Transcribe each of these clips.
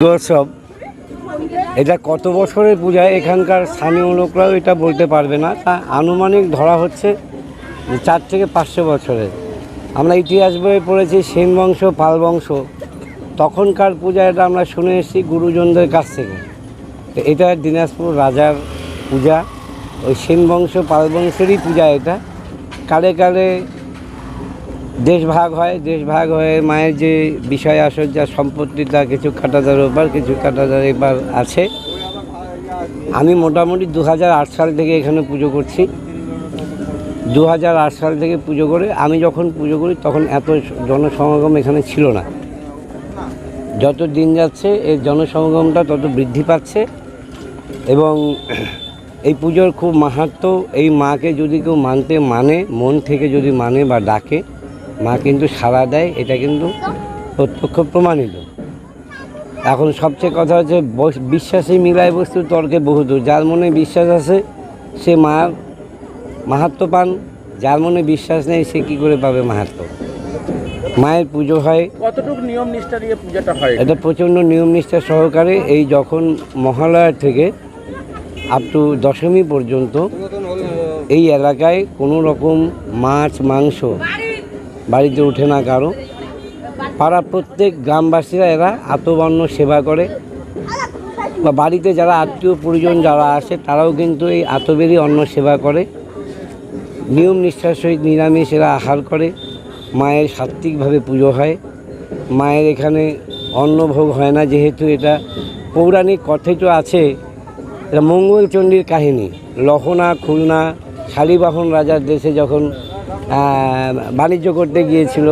দুর্গোৎসব। এটা কত বছরের পূজা? এখানকার স্থানীয় লোকরাও এটা বলতে পারবে না। তা আনুমানিক ধরা হচ্ছে চার থেকে পাঁচশো বছরের। আমরা ইতিহাস বইয়ে পড়েছি সেন বংশ, পাল বংশ। তখনকার পূজা এটা আমরা শুনে এসেছি গুরুজনদের কাছ থেকে। তো এটা দিনাজপুর রাজার পূজা। ওই সেন বংশ, পাল বংশেরই পূজা এটা। কালে কালে দেশ ভাগ হয় দেশ ভাগ হয়ে মায়ের যে বিষয় আসর, যা সম্পত্তি, তা কিছু কাটাদার ওপার কিছু কাটাদার এবার আছে। আমি মোটামুটি দু হাজার আট সাল থেকে এখানে পুজো করছি। দু হাজার আট সাল থেকে পুজো করে, আমি যখন পুজো করি, তখন এত জনসমাগম এখানে ছিল না। যত দিন যাচ্ছে এই জনসমাগমটা তত বৃদ্ধি পাচ্ছে এবং এই পুজোর খুব মাহাত্ম, এই মাকে যদি কেউ মানতে মানে মন থেকে যদি মানে বা ডাকে মা কিন্তু সাড়া দেয় এটা কিন্তু প্রত্যক্ষ প্রমাণিত। এখন সবচেয়ে কথা হচ্ছে বস- বিশ্বাসী মিলায় বস্তু তর্কে বহুদূর যার মনে বিশ্বাস আছে সে মার মাহাত্ম পান। যার মনে বিশ্বাস নেই সে কী করে পাবে মাহাত্ম? মায়ের পুজো হয়। কতটুকু নিয়ম নিষ্ঠা দিয়ে পূজাটা হয়? এটা প্রচণ্ড নিয়ম নিষ্ঠা সহকারে এই যখন মহালয়ার থেকে আপ টু দশমী পর্যন্ত এই এলাকায় কোনো রকম মাছ মাংস বাড়িতে ওঠে না কারও। পাড়া প্রত্যেক গ্রামবাসীরা এরা আতবর্ণ সেবা করে। বা বাড়িতে যারা আত্মীয় পরিজন যারা আসে, তারাও কিন্তু এই আতবেরই অন্ন সেবা করে। নিয়ম নিষ্ঠার সহিত নিরামিষ এরা আহার করে। মায়ের সাত্ত্বিকভাবে পুজো হয়। মায়ের এখানে অন্নভোগ হয় না, যেহেতু এটা পৌরাণিক কথাই তো আছে। এটা মঙ্গলচণ্ডীর কাহিনী। লহনা, খুলনা, শালিবাহন রাজার দেশে যখন বাণিজ্য করতে গিয়েছিল।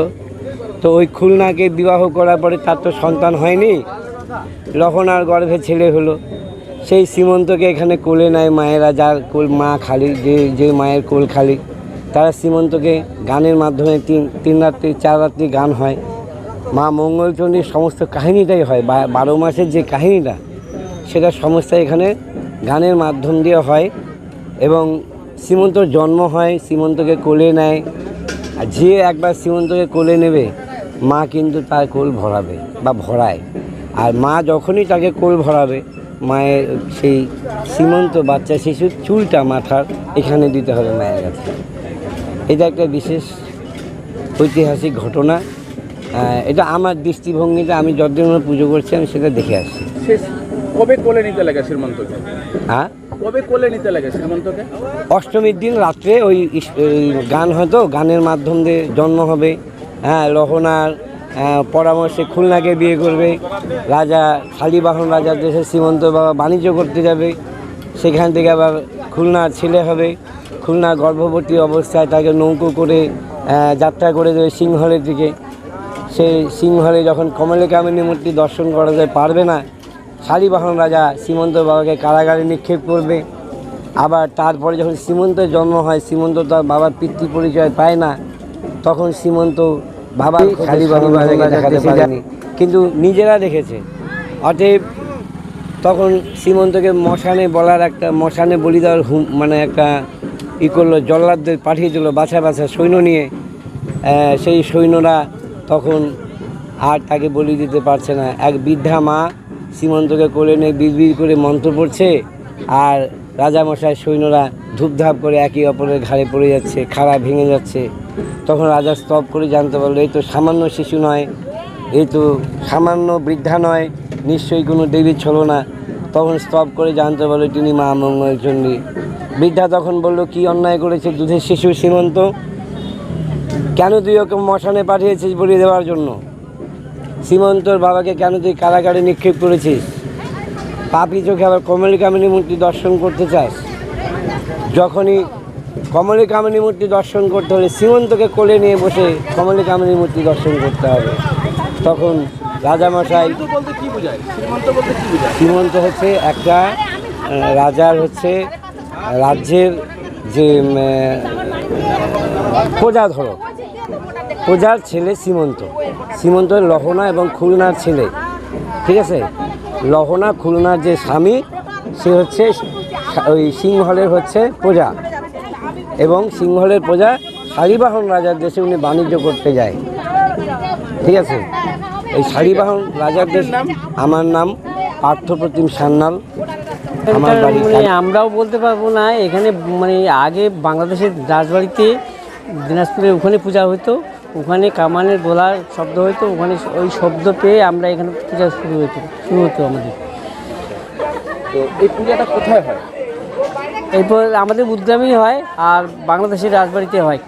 তো ওই খুলনাকে বিবাহ করার পরে তার তো সন্তান হয়নি। লহনার গর্ভে ছেলে হলো। সেই সীমন্তকে এখানে কোলে নেয় মায়েরা, যার কোল মা খালি, যে যে মায়ের কোল খালি। তারা সীমন্তকে গানের মাধ্যমে তিন তিন রাত্রি, চার রাত্রি গান হয়। মা মঙ্গলচণ্ডীর সমস্ত কাহিনীটাই হয়। বারো মাসের যে কাহিনীটা, সেটা সমস্ত এখানে গানের মাধ্যম দিয়ে হয়। এবং সীমন্তর জন্ম হয় সীমন্তকে কোলে নেয়। আর যে একবার সীমন্তকে কোলে নেবে মা কিন্তু তার কোল ভরাবে বা ভরায়। আর মা যখনই তাকে কোল ভরাবে মায়ের সেই সীমন্ত বাচ্চা শিশুর চুলটা মাথার এখানে দিতে হবে মায়ের কাছে। এটা একটা বিশেষ ঐতিহাসিক ঘটনা। এটা আমার দৃষ্টিভঙ্গিতে আমি যতদিন পুজো করছি আমি সেটা দেখে আসছি। কবে কোলে নিতে লাগে শ্রীমন্তকে? হ্যাঁ? অষ্টমীর দিন রাত্রে ওই গান হয়তো গানের মাধ্যম দিয়ে জন্ম হবে। হ্যাঁ লহনার পরামর্শে খুলনাকে বিয়ে করবে। রাজা, শালিবাহন রাজার দেশে শ্রীমন্ত বাবা বাণিজ্য করতে যাবে। সেখান থেকে আবার খুলনার ছেলে হবে। খুলনা গর্ভবতী অবস্থায় তাকে নৌকো করে যাত্রা করে দেবে সিংহলের দিকে। সেই সিংহলে যখন কমলে কামিনী মূর্তি দর্শন করা যায়, পারবে না। শালিবাহন রাজা শ্রীমন্ত বাবাকে কারাগারে নিক্ষেপ করবে। আবার তারপরে যখন সীমন্তের জন্ম হয় সীমন্ত তার বাবার পিতৃ পরিচয় পায় না তখন সীমন্ত বাবা শালিবাহন রাজাকে দেখাতে পারেনি। কিন্তু নিজেরা দেখেছে। অতএব তখন সীমন্তকে মশানে বলার একটা মশানে বলি দেওয়ার হুম মানে একটা ই করল জল্লাদদের পাঠিয়ে দিল বাছা বাছা সৈন্য নিয়ে। সেই সৈন্যরা তখন আর তাকে বলি দিতে পারছে না। এক বৃদ্ধা মা সীমন্তকে কোলে নিয়ে বিড়বিড় করে মন্ত্র পড়ছে, আর রাজামশাই সৈন্যরা ধূপধাপ করে একে অপরের ঘাড়ে পড়ে যাচ্ছে, খাড়া ভেঙে যাচ্ছে। তখন রাজা স্তব করে জানতে পারল, এই তো সামান্য শিশু নয়, এই তো সামান্য বৃদ্ধা নয়, নিশ্চয়ই কোনো দেবীর ছলো না তখন স্তব করে জানতে পারল, তিনি মা মঙ্গলচণ্ডী বৃদ্ধা তখন বলল, কি অন্যায় করেছে দুধের শিশু সীমন্ত? কেন তুই ওকে মশানে পাঠিয়েছিস বলিয়ে দেওয়ার জন্য? সীমন্তর বাবাকে কেন তুই কারাগারে নিক্ষেপ করেছিস? পাপি চোখে আবার কমলী কামিনী মূর্তি দর্শন করতে চাস? যখনই কমলী কামিনী মূর্তি দর্শন করতে হলে সীমন্তকে কোলে নিয়ে বসে কমলী কামিনী মূর্তি দর্শন করতে হবে। তখন রাজামশাই সীমন্ত হচ্ছে একটা রাজার হচ্ছে রাজ্যের যে উম, আহ, প্রজা ধরো প্রজার ছেলে সীমন্ত সীমন্ত লহনা এবং খুলনার ছেলে। ঠিক আছে? লহনা খুলনার যে স্বামী সে হচ্ছে ওই সিংহলের হচ্ছে প্রজা। এবং সিংহলের প্রজা শালিবাহন রাজার দেশে উনি বাণিজ্য করতে যায়। ঠিক আছে? এই শালিবাহন রাজার দেশ আমার নাম পার্থপ্রতিম সান্যাল। আমার বাড়ি মানে আমরাও বলতে পারব না এখানে মানে আগে বাংলাদেশের রাজবাড়িতে দিনাজপুরে ওখানে পূজা হতো ওখানে কামানের গোলার শব্দ হতো ওখানে ওই শব্দ পেয়ে আমরা এখানে পূজা শুরু হতো শুরু হতো আমাদের। তো এই পূজাটা কোথায় হয়? এরপর আমাদের উদ্গ্রামেই হয় আর বাংলাদেশের রাজবাড়িতে হয়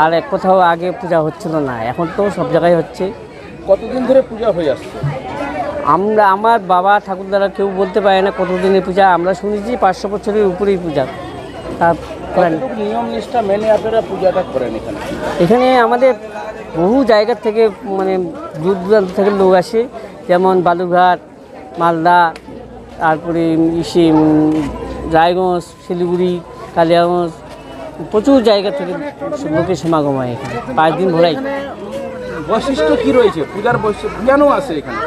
আর এক কোথাও আগে পূজা হচ্ছিল না এখন তো সব জায়গায় হচ্ছে। কতদিন ধরে পূজা হয়ে আসছে? আমরা আমার বাবা ঠাকুরদারা কেউ বলতে পারে না কতদিনের পূজা আমরা শুনেছি পাঁচশো বছরের উপরেই পূজা। তার নিয়ম নিষ্ঠা মেনে আপনারা পূজাটা করেন এখানে? এখানে আমাদের বহু জায়গা থেকে মানে দূর দূরান্ত থেকে লোক আসে। যেমন বালুঘাট মালদা তারপরে ইসে রায়গঞ্জ শিলিগুড়ি কালিয়াগঞ্জ প্রচুর জায়গা থেকে লোকের সমাগম হয় এখানে পাঁচ দিন ভরাই। বৈশিষ্ট্য কি রয়েছে? পূজার বৈশিষ্ট্য কেন আছে এখানে?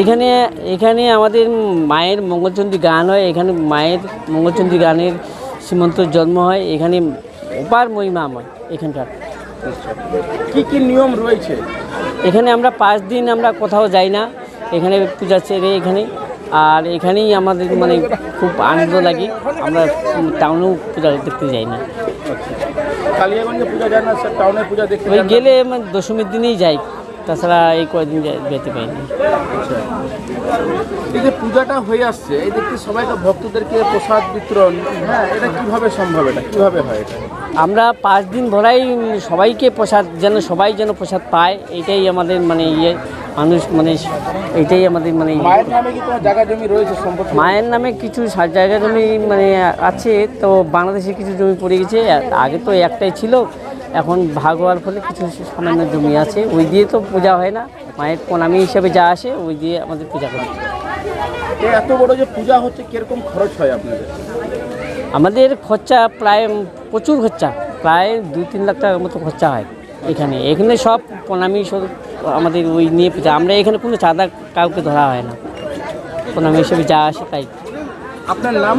এখানে এখানে আমাদের মায়ের মঙ্গলচন্ডী গান হয়। এখানে মায়ের মঙ্গলচন্ডী গানের সীমন্তর জন্ম হয় এখানে অপার মহিমা আমার এখানকার। আচ্ছা কি কি নিয়ম রয়েছে? এখানে আমরা পাঁচ দিন আমরা কোথাও যাই না এখানে পূজা সেরে এখানে আর এখানেই আমাদের মানে খুব আনন্দ লাগে আমরা টাউনেও পূজা দেখতে যাই না। কালিয়াগঞ্জে পূজা যায় না স্যার টাউনে পূজা দেখতে গেলে মানে দশমীর দিনেই যাই। তাছাড়া এই কয়েকদিন যেতে পারি না আচ্ছা। এই যে পূজাটা হয়ে আসছে এই দেখতে সবাইকে ভক্তদেরকে প্রসাদ বিতরণ হ্যাঁ এটা কীভাবে সম্ভব এটা কীভাবে হয় এটা আমরা পাঁচ দিন ধরাই সবাইকে প্রসাদ যেন সবাই যেন প্রসাদ পায় এটাই আমাদের মানে ইয়ে মানুষ মানে এটাই আমাদের মানে ইয়ে। মায়ের নামে কি কোনো জায়গা জমি রয়েছে সম্পত্তি মায়ের নামে কিছু জায়গা জমি মানে আছে তো বাংলাদেশে কিছু জমি পড়ে গেছে আগে তো একটাই ছিল এখন ভাগ হওয়ার ফলে কিছু সামান্য জমি আছে। ওই দিয়ে তো পূজা হয় না। মায়ের প্রণামী হিসাবে যা আসে ওই দিয়ে আমাদের পূজা করা। এত বড় যে পূজা হচ্ছে কীরকম খরচ হয় আপনাদের? আমাদের খরচা প্রায় প্রচুর খরচা। প্রায় দুই তিন লাখ টাকার মতো খরচা হয় এখানে। এখানে সব প্রণামী আমাদের ওই নিয়ে পূজা। আমরা এখানে কোনো চাঁদা কাউকে ধরা হয় না। প্রণামী হিসেবে যা আসে তাই। আপনার নাম?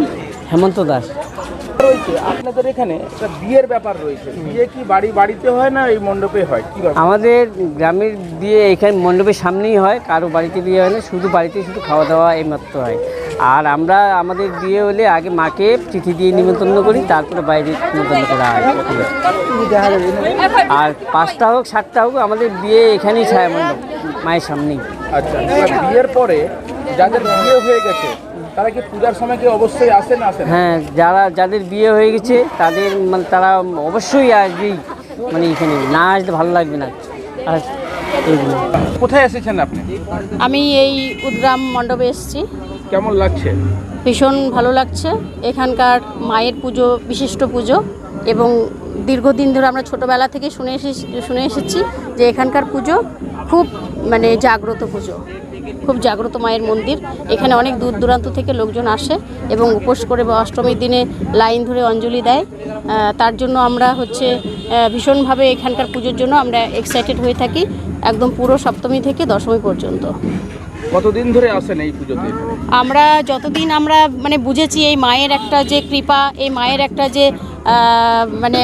হেমন্ত দাস। রয়েছে আপনাদের এখানে একটা বিয়ের ব্যাপার রয়েছে। বিয়ে কি বাড়ি বাড়িতে হয় না এই মণ্ডপে হয়? আমাদের গ্রামের বিয়ে এখানে মণ্ডপের সামনেই হয় কারও বাড়িতে বিয়ে হয় না শুধু বাড়িতে শুধু খাওয়া দাওয়া এই মাত্র হয়। আর আমরা আমাদের বিয়ে হলে আগে মাকে চিঠি দিয়ে নিমন্ত্রণ করি তারপরে বাইরে নিমন্ত্রণ করা হয়। আর পাঁচটা হোক সাতটা হোক আমাদের বিয়ে এখানেই ছায়া মণ্ডপ মায়ের সামনেই। আচ্ছা বিয়ের পরে যাদের বিয়ে হয়ে গেছে তারা কি পূজার সময় কি অবশ্যই আসেন আসেন হ্যাঁ যারা যাদের বিয়ে হয়ে গেছে তাদের মানে তারা অবশ্যই আসবেই। মানে এখানে না আসতে ভালো লাগবে না। আর কোথায় এসেছেন আপনি? আমি এই উদ্রাম মণ্ডপে এসেছি। কেমন লাগছে? ভীষণ ভালো লাগছে। এখানকার মায়ের পুজো বিশিষ্ট পুজো। এবং দীর্ঘদিন ধরে আমরা ছোটোবেলা থেকে শুনে এসেছি শুনে এসেছি যে এখানকার পুজো খুব মানে জাগ্রত পুজো। খুব জাগ্রত মায়ের মন্দির। এখানে অনেক দূর দূরান্ত থেকে লোকজন আসে এবং উপোস করে বা অষ্টমীর দিনে লাইন ধরে অঞ্জলি দেয়। তার জন্য আমরা হচ্ছে ভীষণভাবে এখানকার পুজোর জন্য আমরা এক্সাইটেড হয়ে থাকি একদম পুরো সপ্তমী থেকে দশমী পর্যন্ত। কতদিন ধরে আসেন এই পুজোতে? আমরা যতদিন আমরা মানে বুঝেছি এই মায়ের একটা যে কৃপা এই মায়ের একটা যে মানে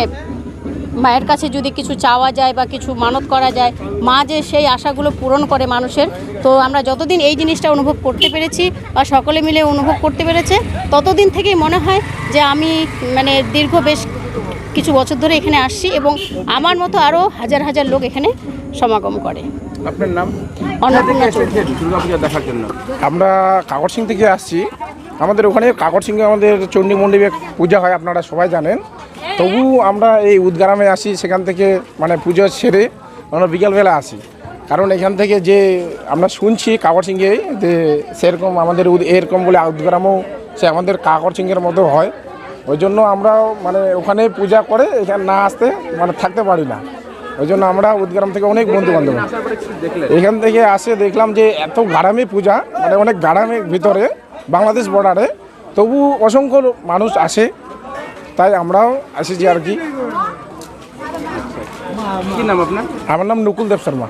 মায়ের কাছে যদি কিছু চাওয়া যায় বা কিছু মানত করা যায় মা যে সেই আশাগুলো পূরণ করে মানুষের তো আমরা যতদিন এই জিনিসটা অনুভব করতে পেরেছি বা সকলে মিলে অনুভব করতে পেরেছে ততদিন থেকেই মনে হয় যে আমি মানে দীর্ঘ বেশ কিছু বছর ধরে এখানে আসছি এবং আমার মতো আরও হাজার হাজার লোক এখানে সমাগম করে। আপনার নাম? আমরা কাকড় সিং থেকে আসছি। আমাদের ওখানে কাকড় সিংয়ে আমাদের চণ্ডী মন্দিরে পূজা হয়, আপনারা সবাই জানেন। তবু আমরা এই উদগ্রামে আসি, সেখান থেকে মানে পুজো সেরে আমরা বিকেলবেলা আসি। কারণ এখান থেকে যে আমরা শুনছি কাকড় সিংয়ে যে সেরকম আমাদের এরকম বলে উদগ্রামও সে আমাদের কাকড় সিংয়ের মতো হয়। ওই জন্য আমরাও মানে ওখানে পূজা করে এখানে না আসতে মানে থাকতে পারি না। ওই জন্য আমরা উদগ্রাম থেকে অনেক বন্ধু বান্ধব এখান থেকে আসে দেখলাম যে এত গাড়ামি পূজা মানে অনেক গাড়ামের ভিতরে বাংলাদেশ বর্ডারে তবু অসংখ্য মানুষ আসে তাই আমরাও আসেছি আর কি। কি নাম আপনার? আমার নাম নকুল দেব শর্মা।